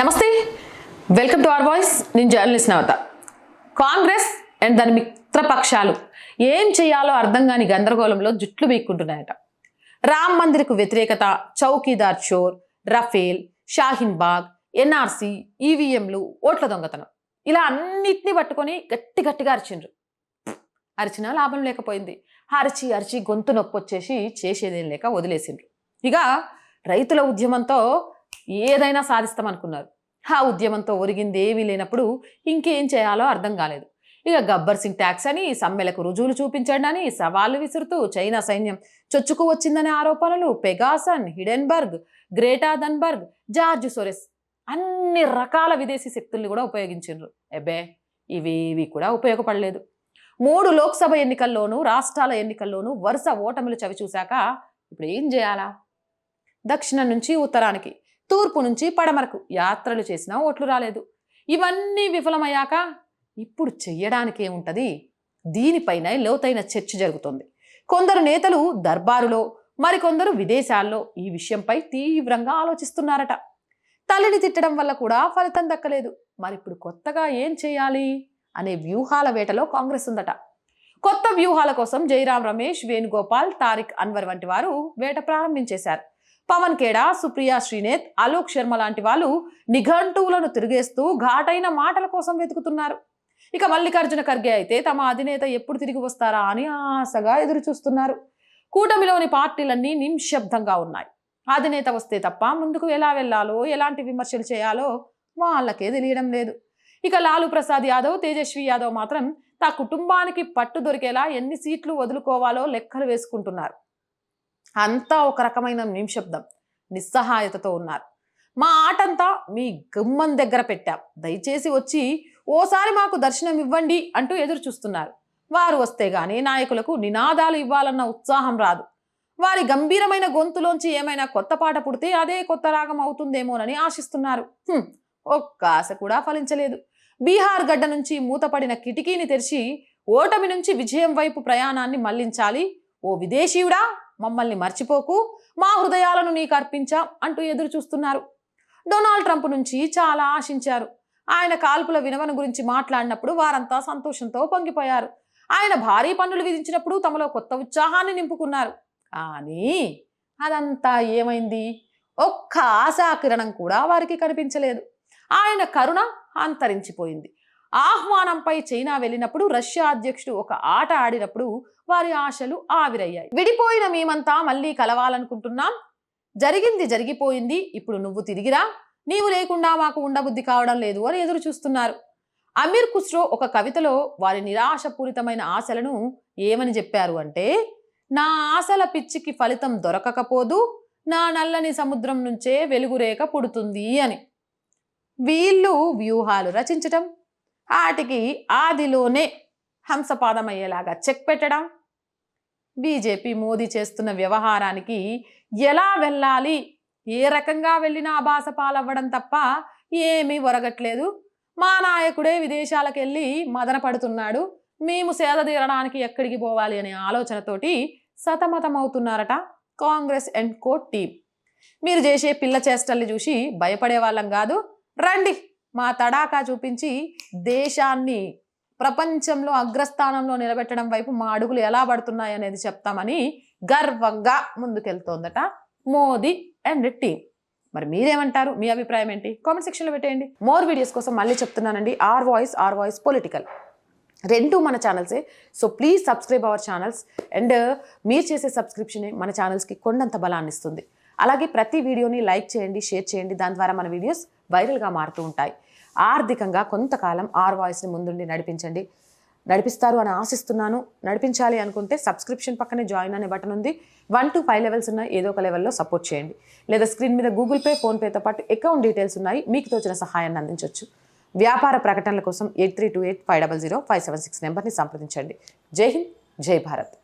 నమస్తే. Welcome to our voice నేను journalist Navata. Congress and దాని మిత్రపక్షాలు ఏం చేయాలో అర్థం కాని గందరగోళంలో జుట్లు బీక్కుంటున్నాయట. రామ్ మందిర్కు వ్యతిరేకత చౌకీదార్ చోర్ రఫేల్ షాహీన్ బాగ్ ఎన్ఆర్సీ ఈవీఎంలు ఓట్ల దొంగతనం. ఇలా అన్నిటినీ పట్టుకొని గట్టి గట్టిగా అరిచిండ్రు. అరిచినా లాభం లేకపోయింది. అరిచి అరిచి గొంతు నొప్పి వచ్చేసి చేసేదేం లేక వదిలేసిండ్రు. ఇక రైతుల ఉద్యమంతో ఏదైనా సాధిస్తామనుకున్నారు. ఆ ఉద్యమంతో ఒరిగింది ఏమీ లేనప్పుడు ఇంకేం చేయాలో అర్థం కాలేదు. ఇక గబ్బర్ సింగ్ ట్యాక్స్ అని సమ్మెలకు రుజువులు చూపించండి సవాళ్ళు విసురుతూ చైనా సైన్యం చొచ్చుకు వచ్చిందనే ఆరోపణలు Pegasus Hindenburg Greta Thunberg George Soros అన్ని రకాల విదేశీ శక్తుల్ని కూడా ఉపయోగించారు ఎబే ఇవేవి కూడా ఉపయోగపడలేదు. మూడు లోక్సభ ఎన్నికల్లోనూ రాష్ట్రాల ఎన్నికల్లోనూ వరుస ఓటమిలు చవి చూశాక ఇప్పుడు ఏం చేయాలా? దక్షిణం నుంచి ఉత్తరానికి తూర్పు నుంచి పడమరకు. యాత్రలు చేసినా ఓట్లు రాలేదు. ఇవన్నీ విఫలమయ్యాక ఇప్పుడు చెయ్యడానికి ఏముంటది దీనిపైన లోతైన చర్చ జరుగుతుంది. కొందరు నేతలు దర్బారులో మరికొందరు విదేశాల్లో ఈ విషయంపై తీవ్రంగా ఆలోచిస్తున్నారట. తల్లిని తిట్టడం వల్ల కూడా ఫలితం దక్కలేదు. మరిప్పుడు కొత్తగా ఏం చేయాలి అనే వ్యూహాల వేటలో కాంగ్రెస్ ఉందట. కొత్త వ్యూహాల కోసం జయరాం రమేష్ వేణుగోపాల్ తారిక్ అన్వర్ వంటి వారు వేట ప్రారంభించేశారు. పవన్ కేడా సుప్రియా శ్రీనేత్ అలోక్ శర్మ లాంటి వాళ్ళు నిఘంటువులను తిరిగేస్తూ ఘాటైన మాటల కోసం వెతుకుతున్నారు. ఇక మల్లికార్జున ఖర్గే అయితే తమ అధినేత ఎప్పుడు తిరిగి వస్తారా అని ఆశగా ఎదురు చూస్తున్నారు కూటమిలోని పార్టీలన్నీ నిశ్శబ్దంగా ఉన్నాయి. అధినేత వస్తే తప్ప ముందుకు ఎలా వెళ్ళాలో ఎలాంటి విమర్శలు చేయాలో వాళ్ళకే తెలియడం లేదు. ఇక లాలు ప్రసాద్ యాదవ్ తేజస్వి యాదవ్ మాత్రం తా కుటుంబానికి పట్టు దొరికేలా ఎన్ని సీట్లు వదులుకోవాలో లెక్కలు వేసుకుంటున్నారు. అంతా ఒక రకమైన నిమిషబ్దం. నిస్సహాయతతో ఉన్నారు. మా ఆటంతా మీ గుమ్మం దగ్గర పెట్టాం. దయచేసి వచ్చి ఓసారి మాకు దర్శనం ఇవ్వండి అంటూ ఎదురు చూస్తున్నారు. వారు వస్తే గానీ నాయకులకు నినాదాలు ఇవ్వాలన్న ఉత్సాహం రాదు. వారి గంభీరమైన గొంతులోంచి ఏమైనా కొత్త పాట పుడితే అదే కొత్త రాగం అవుతుందేమోనని ఆశిస్తున్నారు. ఒక్క ఆశ కూడా ఫలించలేదు. బీహార్ గడ్డ నుంచి మూతపడిన కిటికీని తెరిచి ఓటమి నుంచి విజయం వైపు ప్రయాణాన్ని మళ్ళించాలి. ఓ విదేశీయుడా? మమ్మల్ని మర్చిపోకు మా హృదయాలను నీకు అర్పించాం అంటూ ఎదురు చూస్తున్నారు. డొనాల్డ్ ట్రంప్ నుంచి చాలా ఆశించారు. ఆయన కాల్పుల వినవన గురించి మాట్లాడినప్పుడు వారంతా సంతోషంతో పొంగిపోయారు. ఆయన భారీ పన్నులు విధించినప్పుడు తమలో కొత్త ఉత్సాహాన్ని నింపుకున్నారు. కానీ అదంతా ఏమైంది? ఒక్క ఆశాకిరణం కూడా వారికి కనిపించలేదు. ఆయన కరుణ అంతరించిపోయింది. ఆహ్వానంపై చైనా వెళ్ళినప్పుడు రష్యా అధ్యక్షుడు ఒక ఆట ఆడినప్పుడు వారి ఆశలు ఆవిరయ్యాయి. విడిపోయిన మేమంతా మళ్ళీ కలవాలనుకుంటున్నాం. జరిగింది జరిగిపోయింది. ఇప్పుడు నువ్వు తిరిగిరా. నీవు లేకుండా మాకు ఉండబుద్ధి కావడం లేదు అని ఎదురు చూస్తున్నారు. అమీర్ ఖుస్రో ఒక కవితలో వారి నిరాశపూరితమైన ఆశలను ఏమని చెప్పారు అంటే నా ఆశల పిచ్చికి ఫలితం దొరకకపోదు నా నల్లని సముద్రం నుంచే వెలుగురేఖ పుడుతుంది అని. వీళ్ళు వ్యూహాలు రచించటం వాటికి ఆదిలోనే హంసపాదమయ్యేలాగా చెక్ పెట్టడం. బీజేపీ మోదీ చేస్తున్న వ్యవహారానికి ఎలా వెళ్ళాలి? ఏ రకంగా వెళ్ళినా ఆభాస పాలవ్వడం తప్ప ఏమీ ఒరగట్లేదు. మా నాయకుడే విదేశాలకు వెళ్ళి మదన పడుతున్నాడు. మేము సేద తీరడానికి ఎక్కడికి పోవాలి అనే ఆలోచనతోటి సతమతమవుతున్నారట కాంగ్రెస్ అండ్ కో టీం. మీరు చేసే పిల్ల చేష్టల్ని చూసి భయపడే వాళ్ళం కాదు. రండి! మా తడాకా చూపించి దేశాన్ని ప్రపంచంలో అగ్రస్థానంలో నిలబెట్టడం వైపు మా అడుగులు ఎలా పడుతున్నాయి అనేది చెప్తామని గర్వంగా ముందుకెళ్తోందట మోదీ అండ్ టీం మరి మీరేమంటారు? మీ అభిప్రాయం ఏంటి? కామెంట్ సెక్షన్లో పెట్టేయండి. మోర్ వీడియోస్ కోసం మళ్ళీ చెప్తున్నానండి. Our voice our voice political రెండు మన ఛానల్సే. So please subscribe our channels and మీరు చేసే సబ్స్క్రిప్షనే మన ఛానల్స్కి కొండంత బలాన్ని ఇస్తుంది. అలాగే ప్రతి వీడియోని లైక్ చేయండి షేర్ చేయండి. దాని ద్వారా మన వీడియోస్ వైరల్గా మారుతూ ఉంటాయి. ఆర్థికంగా కొంతకాలం ఆర్ వాయిస్ని ముందుండి నడిపించండి. నడిపిస్తారు అని ఆశిస్తున్నాను. నడిపించాలి అనుకుంటే సబ్స్క్రిప్షన్ పక్కనే జాయిన్ అనే బటన్ ఉంది. వన్ టు ఫైవ్ లెవెల్స్ ఉన్నాయి. ఏదో ఒక లెవెల్లో సపోర్ట్ చేయండి. లేదా స్క్రీన్ మీద గూగుల్ పే ఫోన్పేతో పాటు అకౌంట్ డీటెయిల్స్ ఉన్నాయి. మీకు తోచిన సహాయాన్ని అందించవచ్చు వ్యాపార ప్రకటనల కోసం eight three two eight five double zero five seven six నెంబర్ని సంప్రదించండి. జై హింద్ జై భారత్.